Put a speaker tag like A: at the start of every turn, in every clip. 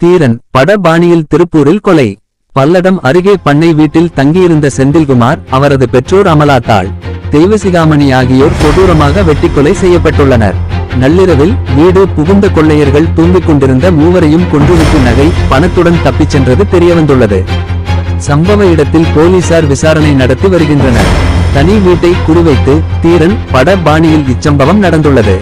A: தீரன் பட பாணியில் திருப்பூரில் கொலை. பல்லடம் அருகே பண்ணை வீட்டில் தங்கியிருந்த செந்தில்குமார் அவரது பெற்றோர் அமலாத்தாள். தெய்வசிகாமணி ஆகியோர் கொடூரமாக வெட்டி கொலை செய்யப்பட்டுள்ளனர். நள்ளிரவில் வீடு புகுந்த கொள்ளையர்கள் தூங்கிக் கொண்டிருந்த மூவரையும் கொன்றுவிட்டு நகை பணத்துடன் தப்பிச் சென்றது தெரியவந்துள்ளது. சம்பவ இடத்தில் போலீசார் விசாரணை நடத்தி வருகின்றனர். தனி வீட்டை குறிவைத்து தீரன் பட பாணியில் இச்சம்பவம் நடந்துள்ளது.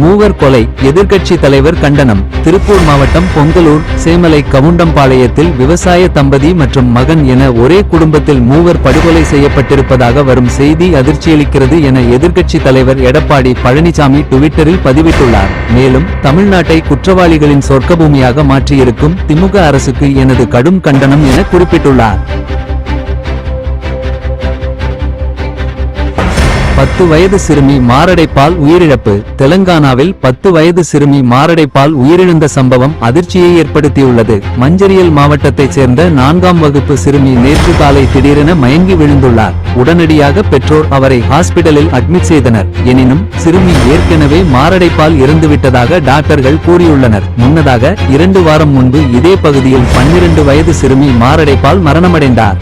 A: மூவர் கொலை எதிர்க்கட்சி தலைவர் கண்டனம். திருப்பூர் மாவட்டம் பொங்கலூர் சேமலை கவுண்டம்பாளையத்தில் விவசாய தம்பதி மற்றும் மகன் என ஒரே குடும்பத்தில் மூவர் படுகொலை செய்யப்பட்டிருப்பதாக வரும் செய்தி அதிர்ச்சியளிக்கிறது என எதிர்க்கட்சி தலைவர் எடப்பாடி பழனிசாமி டுவிட்டரில் பதிவிட்டுள்ளார். மேலும் தமிழ்நாட்டை குற்றவாளிகளின் சொர்க்கபூமியாக மாற்றியிருக்கும் திமுக அரசுக்கு எனது கடும் கண்டனம் என குறிப்பிட்டுள்ளார். பத்து வயது சிறுமி மாரடைப்பால் உயிரிழப்பு. தெலங்கானாவில் பத்து வயது சிறுமி மாரடைப்பால் உயிரிழந்த சம்பவம் அதிர்ச்சியை ஏற்படுத்தியுள்ளது. மஞ்சரியல் மாவட்டத்தைச் சேர்ந்த நான்காம் வகுப்பு சிறுமி நேற்று காலை திடீரென மயங்கி விழுந்துள்ளார். உடனடியாக பெற்றோர் அவரை ஹாஸ்பிடலில் அட்மிட் செய்தனர். எனினும் சிறுமி ஏற்கனவே மாரடைப்பால் இறந்துவிட்டதாக டாக்டர்கள் கூறியுள்ளனர். முன்னதாக இரண்டு வாரம் முன்பு இதே பகுதியில் பன்னிரண்டு வயது சிறுமி மாரடைப்பால் மரணமடைந்தார்.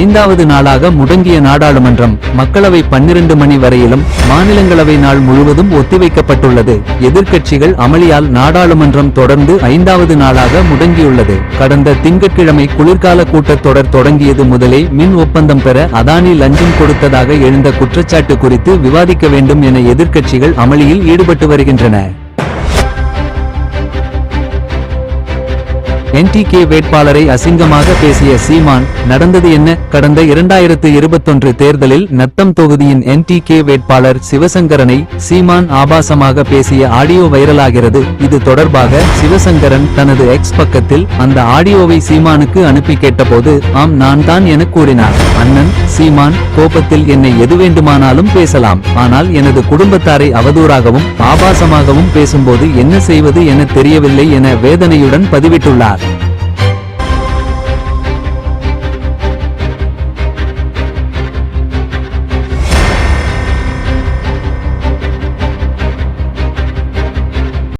A: ஐந்தாவது நாளாக முடங்கிய நாடாளுமன்றம் மக்களவை பன்னிரண்டு மணி வரையிலும் மாநிலங்களவை நாள் முழுவதும் ஒத்திவைக்கப்பட்டுள்ளது. எதிர்க்கட்சிகள் அமளியால் நாடாளுமன்றம் தொடர்ந்து ஐந்தாவது நாளாக முடங்கியுள்ளது. கடந்த திங்கட்கிழமை குளிர்கால கூட்டத்தொடர் தொடங்கியது முதலே மின் ஒப்பந்தம் பெற அதானி லஞ்சம் கொடுத்ததாக எழுந்த குற்றச்சாட்டு குறித்து விவாதிக்க வேண்டும் என எதிர்க்கட்சிகள் அமளியில் ஈடுபட்டு வருகின்றன. என்டிகே வேட்பாளரை அசிங்கமாக பேசிய சீமான் நடந்தது என்ன? கடந்த இரண்டாயிரத்து இருபத்தொன்று தேர்தலில் நத்தம் தொகுதியின் என்டிகே வேட்பாளர் சிவசங்கரனை சீமான் ஆபாசமாக பேசிய ஆடியோ வைரலாகிறது. இது தொடர்பாக சிவசங்கரன் தனது எக்ஸ் பக்கத்தில் அந்த ஆடியோவை சீமானுக்கு அனுப்பி கேட்டபோது ஆம் நான் தான் என கூறினார். அண்ணன் சீமான் கோபத்தில் என்னை எது வேண்டுமானாலும் பேசலாம். ஆனால் எனது குடும்பத்தாரை அவதூறாகவும் ஆபாசமாகவும் பேசும்போது என்ன செய்வது என தெரியவில்லை என வேதனையுடன் பதிவிட்டுள்ளார்.